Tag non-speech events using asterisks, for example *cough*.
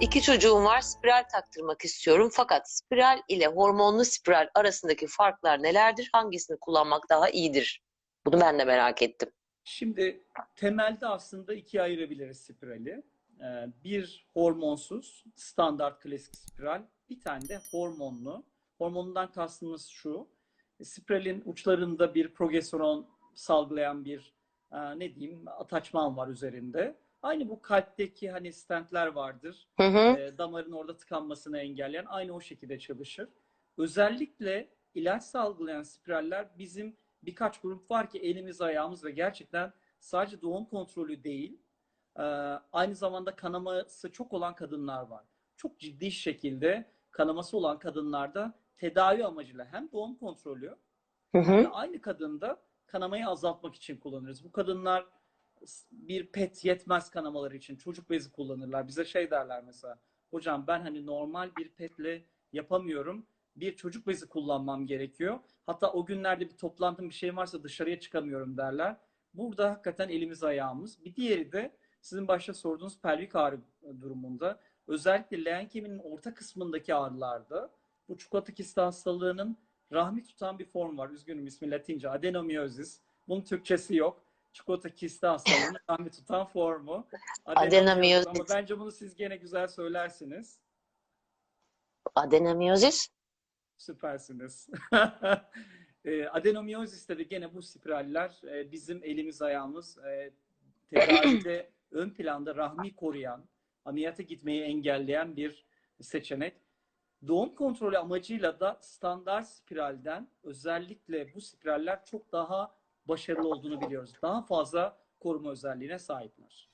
İki çocuğum var, spiral taktırmak istiyorum. Fakat spiral ile hormonlu spiral arasındaki farklar nelerdir? Hangisini kullanmak daha iyidir? Bunu ben de merak ettim. Şimdi temelde aslında ikiye ayırabiliriz spirali. Ee, Bir hormonsuz, standart klasik spiral. Bir tane de hormonlu. Hormonundan kastımız şu. Spiralin uçlarında bir progesteron salgılayan bir e, ne diyeyim ataçman var üzerinde. Aynı bu kalpteki hani stentler vardır. Hı hı. e, damarın orada tıkanmasını engelleyen aynı o şekilde çalışır. Özellikle ilaç salgılayan spiraller bizim birkaç grup var ki elimiz ayağımız ve gerçekten sadece doğum kontrolü değil e, aynı zamanda kanaması çok olan kadınlar var. Çok ciddi şekilde kanaması olan kadınlarda tedavi amacıyla hem doğum kontrolü Hı hı. aynı kadında kanamayı azaltmak için kullanırız. Bu kadınlar bir pet yetmez kanamaları için çocuk bezi kullanırlar. Bize şey derler mesela. Hocam ben hani normal bir petle yapamıyorum. Bir çocuk bezi kullanmam gerekiyor. Hatta o günlerde bir toplantım bir şey varsa dışarıya çıkamıyorum derler. Burada hakikaten elimiz ayağımız. Bir diğeri de sizin başta sorduğunuz pelvik ağrı durumunda. Özellikle leğen kemiğinin orta kısmındaki ağrılarda bu çikolata kisti hastalığının rahmi tutan bir form var. Üzgünüm ismi Latince. Adenomiyozis. Bunun Türkçesi yok. Çikolata kisti hastalığının *laughs* rahmi tutan formu. Adenomiyozis. Ama bence bunu siz gene güzel söylersiniz. Adenomiyozis. Süpersiniz. e, adenomiyoziste de gene bu spiraller e, bizim elimiz ayağımız e, tedavide *clears throat* ön planda rahmi koruyan, ameliyata gitmeyi engelleyen bir seçenek. Doğum kontrolü amacıyla da standart spiralden özellikle bu spiraller çok daha başarılı olduğunu biliyoruz. Daha fazla koruma özelliğine sahipler.